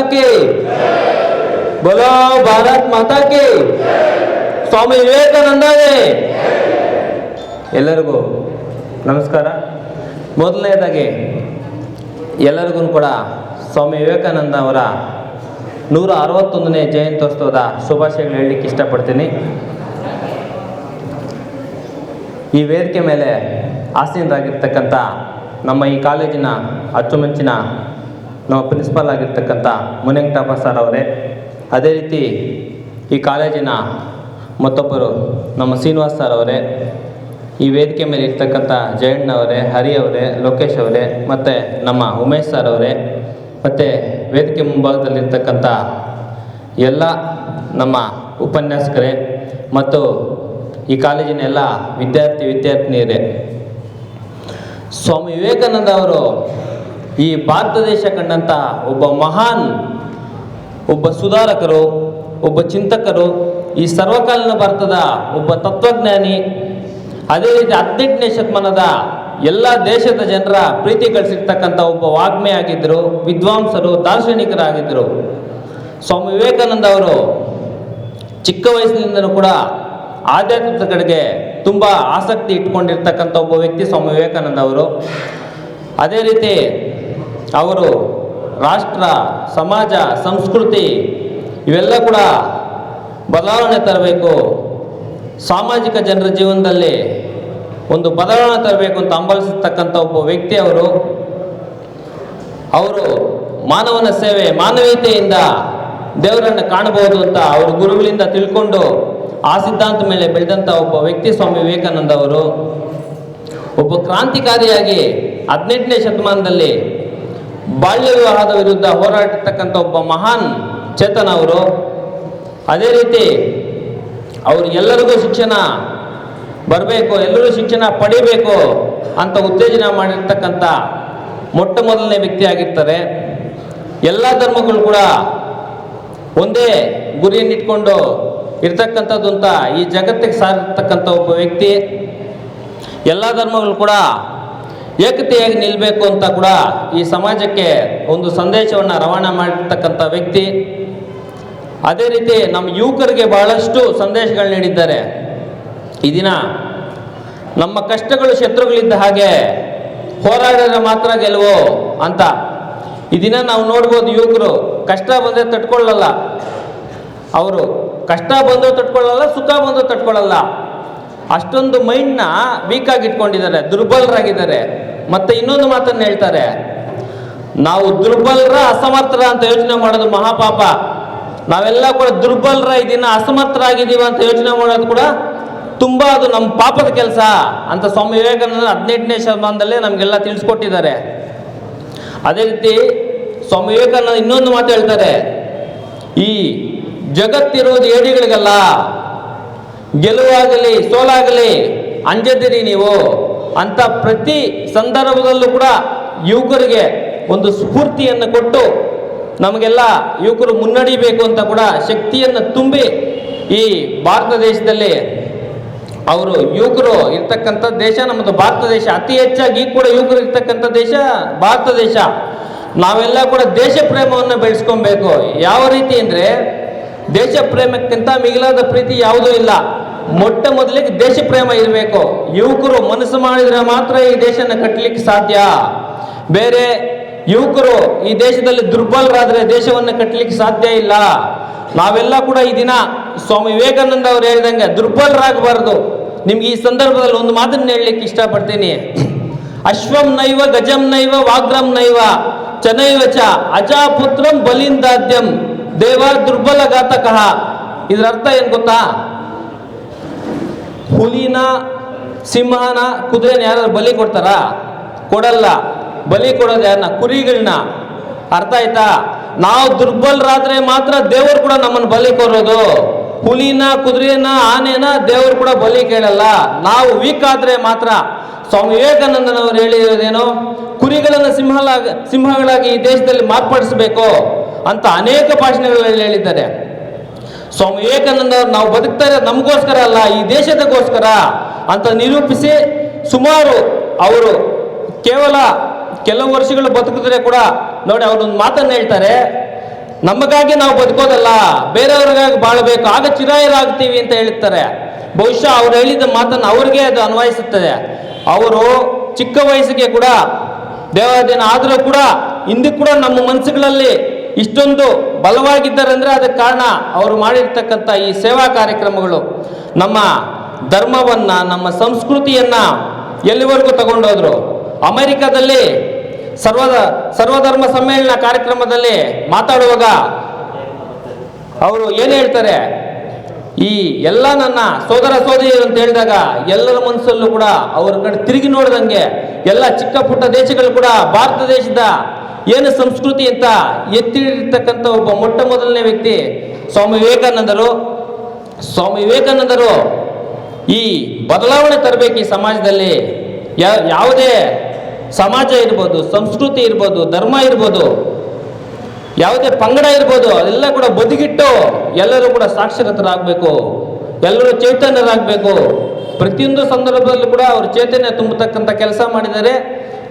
માતા કે બોલો ભારત માતા કે ಸ್ವಾಮಿ ವಿವೇಕಾನಂದೇ ಎಲ್ಲರಿಗೂ ನಮಸ್ಕಾರ. ಮೊದಲನೇದಾಗಿ ಎಲ್ಲರಿಗೂ ಕೂಡ ಸ್ವಾಮಿ ವಿವೇಕಾನಂದ ಅವರ ನೂರ ಅರವತ್ತೊಂದನೇ ಜಯಂತ್ಯೋತ್ಸವದ ಶುಭಾಶಯಗಳು ಹೇಳಲಿಕ್ಕೆ ಇಷ್ಟಪಡ್ತೀನಿ. ಈ ವೇದಿಕೆ ಮೇಲೆ ಆಸೀನರಾಗಿರ್ತಕ್ಕಂಥ ನಮ್ಮ ಈ ಕಾಲೇಜಿನ ಅಚ್ಚುಮೆಚ್ಚಿನ ನಮ್ಮ ಪ್ರಿನ್ಸಿಪಾಲ್ ಆಗಿರ್ತಕ್ಕಂಥ ಮುನಿವೆಂಕಟಪ್ಪ ಸರ್ ಅವರೇ, ಅದೇ ರೀತಿ ಈ ಕಾಲೇಜಿನ ಮತ್ತೊಬ್ಬರು ನಮ್ಮ ಶ್ರೀನಿವಾಸ್ ಸರ್ ಅವರೇ, ಈ ವೇದಿಕೆ ಮೇಲೆ ಇರ್ತಕ್ಕಂಥ ಜಯಣ್ಣ ಅವರೇ, ಹರಿ ಅವರೇ, ಲೋಕೇಶ್ ಅವರೇ, ಮತ್ತು ನಮ್ಮ ಉಮೇಶ್ ಸರ್ ಅವರೇ, ಮತ್ತು ವೇದಿಕೆ ಮುಂಭಾಗದಲ್ಲಿರ್ತಕ್ಕಂಥ ಎಲ್ಲ ನಮ್ಮ ಉಪನ್ಯಾಸಕರೇ ಮತ್ತು ಈ ಕಾಲೇಜಿನ ಎಲ್ಲ ವಿದ್ಯಾರ್ಥಿ, ವಿದ್ಯಾರ್ಥಿನಿಯರೇ. ಸ್ವಾಮಿ ವಿವೇಕಾನಂದ ಅವರು ಈ ಭಾರತ ದೇಶ ಕಂಡಂಥ ಒಬ್ಬ ಮಹಾನ್, ಒಬ್ಬ ಸುಧಾರಕರು, ಒಬ್ಬ ಚಿಂತಕರು, ಈ ಸರ್ವಕಾಲೀನ ಭಾರತದ ಒಬ್ಬ ತತ್ವಜ್ಞಾನಿ, ಅದೇ ರೀತಿ ಹದಿನೆಂಟನೇ ಶತಮಾನದ ಎಲ್ಲ ದೇಶದ ಜನರ ಪ್ರೀತಿ ಗಳಿಸಿರ್ತಕ್ಕಂಥ ಒಬ್ಬ ವಾಗ್ಮಿ ಆಗಿದ್ದರು, ವಿದ್ವಾಂಸರು, ದಾರ್ಶನಿಕರಾಗಿದ್ದರು. ಸ್ವಾಮಿ ವಿವೇಕಾನಂದ ಅವರು ಚಿಕ್ಕ ವಯಸ್ಸಿನಿಂದಲೂ ಕೂಡ ಆಧ್ಯಾತ್ಮದ ಕಡೆಗೆ ತುಂಬ ಆಸಕ್ತಿ ಇಟ್ಕೊಂಡಿರ್ತಕ್ಕಂಥ ಒಬ್ಬ ವ್ಯಕ್ತಿ ಸ್ವಾಮಿ ವಿವೇಕಾನಂದ ಅವರು. ಅದೇ ರೀತಿ ಅವರು ರಾಷ್ಟ್ರ, ಸಮಾಜ, ಸಂಸ್ಕೃತಿ ಇವೆಲ್ಲ ಕೂಡ ಬದಲಾವಣೆ ತರಬೇಕು. ಸಾಮಾಜಿಕ ಜನರ ಜೀವನದಲ್ಲಿ ಒಂದು ಬದಲಾವಣೆ ತರಬೇಕು ಅಂತ ಹಂಬಲಿಸತಕ್ಕಂಥ ಒಬ್ಬ ವ್ಯಕ್ತಿ ಅವರು. ಅವರು ಮಾನವನ ಸೇವೆ, ಮಾನವೀಯತೆಯಿಂದ ದೇವರನ್ನು ಕಾಣಬಹುದು ಅಂತ ಅವರು ಗುರುಗಳಿಂದ ತಿಳ್ಕೊಂಡು ಆ ಸಿದ್ಧಾಂತ ಮೇಲೆ ಬೆಳೆದಂಥ ಒಬ್ಬ ವ್ಯಕ್ತಿ ಸ್ವಾಮಿ ವಿವೇಕಾನಂದ ಅವರು. ಒಬ್ಬ ಕ್ರಾಂತಿಕಾರಿಯಾಗಿ ಹದಿನೆಂಟನೇ ಶತಮಾನದಲ್ಲಿ ಬಾಲ್ಯ ವಿವಾಹದ ವಿರುದ್ಧ ಹೋರಾಡಿರ್ತಕ್ಕಂಥ ಒಬ್ಬ ಮಹಾನ್ ಚೇತನ ಅವರು, ಅದೇ ರೀತಿ ಅವರು ಎಲ್ಲರಿಗೂ ಶಿಕ್ಷಣ ಬರಬೇಕು, ಎಲ್ಲರೂ ಶಿಕ್ಷಣ ಪಡಿಬೇಕು ಅಂತ ಉತ್ತೇಜನ ಮಾಡಿರ್ತಕ್ಕಂಥ ಮೊಟ್ಟ ಮೊದಲನೇ ವ್ಯಕ್ತಿ ಆಗಿರ್ತಾರೆ. ಎಲ್ಲ ಧರ್ಮಗಳು ಕೂಡ ಒಂದೇ ಗುರಿಯನ್ನಿಟ್ಕೊಂಡು ಇರ್ತಕ್ಕಂಥದ್ದು ಅಂತ ಈ ಜಗತ್ತಿಗೆ ಸಾರಿರ್ತಕ್ಕಂಥ ಒಬ್ಬ ವ್ಯಕ್ತಿ. ಎಲ್ಲ ಧರ್ಮಗಳು ಕೂಡ ಏಕತೆಯಾಗಿ ನಿಲ್ಲಬೇಕು ಅಂತ ಕೂಡ ಈ ಸಮಾಜಕ್ಕೆ ಒಂದು ಸಂದೇಶವನ್ನು ರವಾನೆ ಮಾಡಿರ್ತಕ್ಕಂಥ ವ್ಯಕ್ತಿ. ಅದೇ ರೀತಿ ನಮ್ಮ ಯುವಕರಿಗೆ ಬಹಳಷ್ಟು ಸಂದೇಶಗಳು ನೀಡಿದ್ದಾರೆ. ಈ ದಿನ ನಮ್ಮ ಕಷ್ಟಗಳು ಶತ್ರುಗಳಿದ್ದ ಹಾಗೆ ಹೋರಾಡಿದ್ರೆ ಮಾತ್ರ ಗೆಲುವು ಅಂತ. ಈ ದಿನ ನಾವು ನೋಡ್ಬೋದು ಯುವಕರು ಕಷ್ಟ ಬಂದರೆ ತಟ್ಕೊಳ್ಳಲ್ಲ. ಅವರು ಕಷ್ಟ ಬಂದರೂ ತಟ್ಕೊಳ್ಳಲ್ಲ, ಸುಖ ಬಂದರೂ ತಟ್ಕೊಳ್ಳಲ್ಲ. ಅಷ್ಟೊಂದು ಮೈಂಡ್ನ ವೀಕ್ ಆಗಿ ಇಟ್ಕೊಂಡಿದ್ದಾರೆ, ದುರ್ಬಲರಾಗಿದ್ದಾರೆ. ಮತ್ತೆ ಇನ್ನೊಂದು ಮಾತನ್ನು ಹೇಳ್ತಾರೆ, ನಾವು ದುರ್ಬಲರ ಅಸಮರ್ಥರ ಅಂತ ಯೋಚನೆ ಮಾಡೋದು ಮಹಾಪಾಪ. ನಾವೆಲ್ಲ ಕೂಡ ದುರ್ಬಲರ ಇದನ್ನ ಅಸಮರ್ಥರಾಗಿದ್ದೀವಿ ಅಂತ ಯೋಚನೆ ಮಾಡೋದು ಕೂಡ ತುಂಬಾ ಅದು ನಮ್ಮ ಪಾಪದ ಕೆಲಸ ಅಂತ ಸ್ವಾಮಿ ವಿವೇಕಾನಂದ ಹದಿನೆಂಟನೇ ಶತಮಾನದಲ್ಲೇ ನಮಗೆಲ್ಲ ತಿಳಿಸ್ಕೊಟ್ಟಿದ್ದಾರೆ. ಅದೇ ರೀತಿ ಸ್ವಾಮಿ ವಿವೇಕಾನಂದ ಇನ್ನೊಂದು ಮಾತು ಹೇಳ್ತಾರೆ, ಈ ಜಗತ್ತಿರುವುದು ಏಡಿಗಳಿಗಲ್ಲ ಗೆಲುವಾಗಲಿ, ಸೋಲಾಗಲಿ, ಅಂಜದಿರಿ ನೀವು ಅಂತ ಪ್ರತಿ ಸಂದರ್ಭದಲ್ಲೂ ಕೂಡ ಯುವಕರಿಗೆ ಒಂದು ಸ್ಫೂರ್ತಿಯನ್ನು ಕೊಟ್ಟು ನಮಗೆಲ್ಲ ಯುವಕರು ಮುನ್ನಡಿಬೇಕು ಅಂತ ಕೂಡ ಶಕ್ತಿಯನ್ನು ತುಂಬಿ ಈ ಭಾರತ ದೇಶದಲ್ಲಿ ಅವರು ಯುವಕರು ಇರ್ತಕ್ಕಂಥ ದೇಶ, ನಮ್ಮದು ಭಾರತ ದೇಶ ಅತಿ ಹೆಚ್ಚಾಗಿ ಕೂಡ ಯುವಕರು ಇರ್ತಕ್ಕಂಥ ದೇಶ ಭಾರತ ದೇಶ. ನಾವೆಲ್ಲ ಕೂಡ ದೇಶ ಪ್ರೇಮವನ್ನು ಬೆಳೆಸ್ಕೊಬೇಕು. ಯಾವ ರೀತಿ ಅಂದರೆ ದೇಶ ಪ್ರೇಮಕ್ಕಿಂತ ಮಿಗಿಲಾದ ಪ್ರೀತಿ ಯಾವುದೂ ಇಲ್ಲ. ಮೊಟ್ಟ ಮೊದಲಿಗೆ ದೇಶ ಪ್ರೇಮ ಇರಬೇಕು. ಯುವಕರು ಮನಸ್ಸು ಮಾಡಿದರೆ ಮಾತ್ರ ಈ ದೇಶನ ಕಟ್ಟಲಿಕ್ಕೆ ಸಾಧ್ಯ. ಬೇರೆ ಯುವಕರು ಈ ದೇಶದಲ್ಲಿ ದುರ್ಬಲರಾದರೆ ದೇಶವನ್ನು ಕಟ್ಟಲಿಕ್ಕೆ ಸಾಧ್ಯ ಇಲ್ಲ. ನಾವೆಲ್ಲ ಕೂಡ ಈ ದಿನ ಸ್ವಾಮಿ ವಿವೇಕಾನಂದ ಅವರು ಹೇಳಿದಂಗೆ ದುರ್ಬಲರಾಗಬಾರದು. ನಿಮ್ಗೆ ಈ ಸಂದರ್ಭದಲ್ಲಿ ಒಂದು ಮಾತನ್ನು ಹೇಳಲಿಕ್ಕೆ ಇಷ್ಟಪಡ್ತೀನಿ. ಅಶ್ವಂ ನೈವ ಗಜಂ ನೈವ ವಾಗ್ರಂ ನೈವ ಚನೈವ ಚ ಅಜಾಪುತ್ರಂ ಬಲಿಂದಾದ್ಯಂ. ದೇವ ದುರ್ಬಲ ಘಾತಕಃ ಇದರ ಅರ್ಥ ಏನು ಗೊತ್ತಾ? ಹುಲಿನ, ಸಿಂಹನ, ಕುದುರೆನ ಯಾರು ಬಲಿ ಕೊಡ್ತಾರಾ? ಕೊಡಲ್ಲ. ಬಲಿ ಕೊಡೋದು ಯಾರನ್ನ ಕುರಿಗಳನ್ನ ಅರ್ಥ ಆಯ್ತಾ? ನಾವು ದುರ್ಬಲರಾದ್ರೆ ಮಾತ್ರ ದೇವರು ಕೂಡ ನಮ್ಮನ್ನು ಬಲಿ ಕೊಡೋದು. ಹುಲಿನ, ಕುದುರೆನ, ಆನೆನ ದೇವರು ಕೂಡ ಬಲಿ ಕೇಳಲ್ಲ. ನಾವು ವೀಕ್ ಆದ್ರೆ ಮಾತ್ರ. ಸ್ವಾಮಿ ವಿವೇಕಾನಂದನವರು ಹೇಳಿರೋದೇನು? ಕುರಿಗಳನ್ನು ಸಿಂಹಲಾಗ, ಸಿಂಹಗಳಾಗಿ ಈ ದೇಶದಲ್ಲಿ ಮಾರ್ಪಡಿಸಬೇಕು. ಅಂತ ಅನೇಕ ಭಾಷಣಗಳಲ್ಲಿ ಹೇಳಿದ್ದಾರೆ. ಸ್ವಾಮಿ ವಿವೇಕಾನಂದ ನಾವು ಬದುಕ್ತಾ ನಮಗೋಸ್ಕರ ಅಲ್ಲ, ಈ ದೇಶದಗೋಸ್ಕರ ಅಂತ ನಿರೂಪಿಸಿ ಸುಮಾರು ಅವರು ಕೇವಲ ಕೆಲವು ವರ್ಷಗಳು ಬದುಕಿದ್ರೆ ಕೂಡ ನೋಡಿ ಅವರೊಂದು ಮಾತನ್ನು ಹೇಳ್ತಾರೆ, ನಮಗಾಗಿ ನಾವು ಬದುಕೋದಲ್ಲ, ಬೇರೆಯವ್ರಿಗಾಗಿ ಬಾಳಬೇಕು, ಆಗ ಚಿರಾಯರಾಗ್ತೀವಿ ಅಂತ ಹೇಳ್ತಾರೆ ಬಹುಶಃ ಅವ್ರು ಹೇಳಿದ ಮಾತನ್ನು ಅವ್ರಿಗೆ ಅದು ಅನ್ವಯಿಸುತ್ತದೆ. ಅವರು ಚಿಕ್ಕ ವಯಸ್ಸಿಗೆ ಕೂಡ ದೇವಾದಿನ ಆದರೂ ಕೂಡ ಇಂದು ಕೂಡ ನಮ್ಮ ಮನಸ್ಸುಗಳಲ್ಲಿ ಇಷ್ಟೊಂದು ಬಲವಾಗಿದ್ದಾರೆ ಅಂದರೆ ಅದಕ್ಕೆ ಕಾರಣ ಅವರು ಮಾಡಿರ್ತಕ್ಕಂಥ ಈ ಸೇವಾ ಕಾರ್ಯಕ್ರಮಗಳು. ನಮ್ಮ ಧರ್ಮವನ್ನು, ನಮ್ಮ ಸಂಸ್ಕೃತಿಯನ್ನು ಎಲ್ಲಿವರೆಗೂ ತಗೊಂಡೋದ್ರು? ಅಮೆರಿಕದಲ್ಲಿ ಸರ್ವದ, ಸರ್ವಧರ್ಮ ಸಮ್ಮೇಳನ ಕಾರ್ಯಕ್ರಮದಲ್ಲಿ ಮಾತಾಡುವಾಗ ಅವರು ಏನು ಹೇಳ್ತಾರೆ? ಈ ಎಲ್ಲ ನನ್ನ ಸೋದರ ಸೋದರಿಯರು ಅಂತ ಹೇಳಿದಾಗ ಎಲ್ಲರ ಮನಸ್ಸಲ್ಲೂ ಕೂಡ ಅವ್ರ ಕಡೆ ತಿರುಗಿ ನೋಡ್ದಂಗೆ ಎಲ್ಲ ಚಿಕ್ಕ ಪುಟ್ಟ ದೇಶಗಳು ಕೂಡ ಭಾರತ ದೇಶದ ಏನು ಸಂಸ್ಕೃತಿ ಅಂತ ಎತ್ತಿರ್ತಕ್ಕಂಥ ಒಬ್ಬ ಮೊಟ್ಟ ಮೊದಲನೇ ವ್ಯಕ್ತಿ ಸ್ವಾಮಿ ವಿವೇಕಾನಂದರು. ಸ್ವಾಮಿ ವಿವೇಕಾನಂದರು ಈ ಬದಲಾವಣೆ ತರಬೇಕು ಈ ಸಮಾಜದಲ್ಲಿ. ಯಾವುದೇ ಸಮಾಜ ಇರ್ಬೋದು, ಸಂಸ್ಕೃತಿ ಇರ್ಬೋದು, ಧರ್ಮ ಇರ್ಬೋದು, ಯಾವುದೇ ಪಂಗಡ ಇರ್ಬೋದು, ಅದೆಲ್ಲ ಕೂಡ ಬದುಕಿಟ್ಟು ಎಲ್ಲರೂ ಕೂಡ ಸಾಕ್ಷರತರಾಗಬೇಕು. ಎಲ್ಲರೂ ಚೈತನ್ಯರಾಗಬೇಕು. ಪ್ರತಿಯೊಂದು ಸಂದರ್ಭದಲ್ಲೂ ಕೂಡ ಅವರು ಚೈತನ್ಯ ತುಂಬತಕ್ಕಂಥ ಕೆಲಸ ಮಾಡಿದ್ದಾರೆ.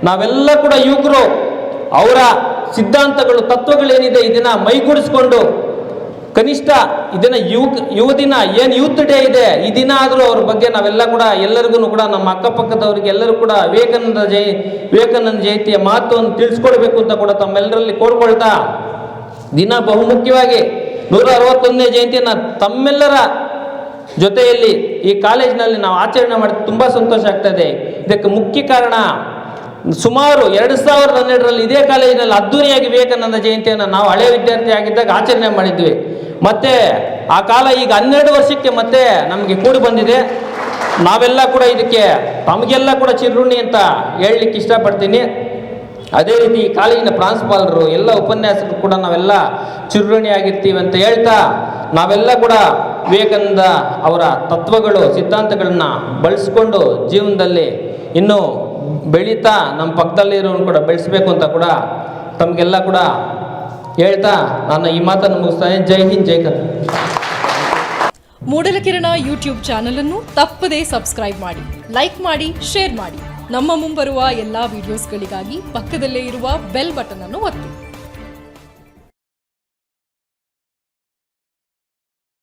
ನಾವೆಲ್ಲ ಕೂಡ ಯುವಕರು ಅವರ ಸಿದ್ಧಾಂತಗಳು, ತತ್ವಗಳೇನಿದೆ, ಇದನ್ನ ಮೈಗೂಡಿಸ್ಕೊಂಡು ಕನಿಷ್ಠ ಇದನ್ನ ಯುವ ದಿನ ಏನು ಯೂತ್ ಡೇ ಇದೆ, ಈ ದಿನ ಆದರೂ ಅವ್ರ ಬಗ್ಗೆ ನಾವೆಲ್ಲ ಕೂಡ ಎಲ್ಲರಿಗೂ ಕೂಡ ನಮ್ಮ ಅಕ್ಕಪಕ್ಕದವರಿಗೆ ಎಲ್ಲರೂ ಕೂಡ ವಿವೇಕಾನಂದ ಜಯ, ವಿವೇಕಾನಂದ ಜಯಂತಿಯ ಮಹತ್ವವನ್ನು ತಿಳಿಸ್ಕೊಡ್ಬೇಕು ಅಂತ ಕೂಡ ತಮ್ಮೆಲ್ಲರಲ್ಲಿ ಕೋರ್ಕೊಳ್ತಾ ದಿನ ಬಹುಮುಖ್ಯವಾಗಿ ನೂರ ಅರವತ್ತೊಂದನೇ ಜಯಂತಿಯನ್ನು ತಮ್ಮೆಲ್ಲರ ಜೊತೆಯಲ್ಲಿ ಈ ಕಾಲೇಜಿನಲ್ಲಿ ನಾವು ಆಚರಣೆ ಮಾಡಿ, ತುಂಬ ಸಂತೋಷ ಆಗ್ತದೆ ಇದಕ್ಕೆ ಮುಖ್ಯ ಕಾರಣ ಸುಮಾರು ಎರಡು ಸಾವಿರದ ಹನ್ನೆರಡರಲ್ಲಿ ಇದೇ ಕಾಲೇಜಿನಲ್ಲಿ ಅದ್ದೂರಿಯಾಗಿ ವಿವೇಕಾನಂದ ಜಯಂತಿಯನ್ನು ನಾವು ಹಳೆಯ ವಿದ್ಯಾರ್ಥಿ ಆಗಿದ್ದಾಗ ಆಚರಣೆ ಮಾಡಿದ್ವಿ. ಮತ್ತೆ ಆ ಕಾಲ ಈಗ ಹನ್ನೆರಡು ವರ್ಷಕ್ಕೆ ಮತ್ತೆ ನಮಗೆ ಕೂಡಿ ಬಂದಿದೆ. ನಾವೆಲ್ಲ ಕೂಡ ಇದಕ್ಕೆ ತಮಗೆಲ್ಲ ಕೂಡ ಚಿರುಣಿ ಅಂತ ಹೇಳಲಿಕ್ಕೆ ಇಷ್ಟಪಡ್ತೀನಿ. ಅದೇ ರೀತಿ ಈ ಕಾಲೇಜಿನ ಪ್ರಾಂಶುಪಾಲರು, ಎಲ್ಲ ಉಪನ್ಯಾಸಕರು ಕೂಡ ನಾವೆಲ್ಲ ಚಿರುಣಿ ಆಗಿರ್ತೀವಿ ಅಂತ ಹೇಳ್ತಾ ನಾವೆಲ್ಲ ಕೂಡ ವಿವೇಕಾನಂದ ಅವರ ತತ್ವಗಳು, ಸಿದ್ಧಾಂತಗಳನ್ನ ಬಳಸ್ಕೊಂಡು ಜೀವನದಲ್ಲಿ ಇನ್ನೂ ಬೆಳೀತಾ ನಮ್ಮ ಪಕ್ಕದಲ್ಲಿ ಇರೋನು ಕೂಡ ಬೆಳೆಸ್ಬೇಕು ಅಂತ ಕೂಡ ತಮಗೆಲ್ಲ ಕೂಡ ಹೇಳ್ತಾ ನಾನು ಈ ಮಾತನ್ನು ಮುಗಿಸ್ತಾನೆ ಜೈ ಹಿಂದ್, ಜೈ ಕರ್ನಾಟಕ ಮೂಡಲಕಿರಣ ಯೂಟ್ಯೂಬ್ ಚಾನಲ್ ಅನ್ನು ತಪ್ಪದೇ ಸಬ್ಸ್ಕ್ರೈಬ್ ಮಾಡಿ, ಲೈಕ್ ಮಾಡಿ, ಶೇರ್ ಮಾಡಿ. ನಮ್ಮ ಮುಂಬರುವ ಎಲ್ಲಾ ವಿಡಿಯೋಸ್ಗಳಿಗಾಗಿ ಪಕ್ಕದಲ್ಲೇ ಇರುವ ಬೆಲ್ ಬಟನ್ ಅನ್ನು ಒತ್ತಿ.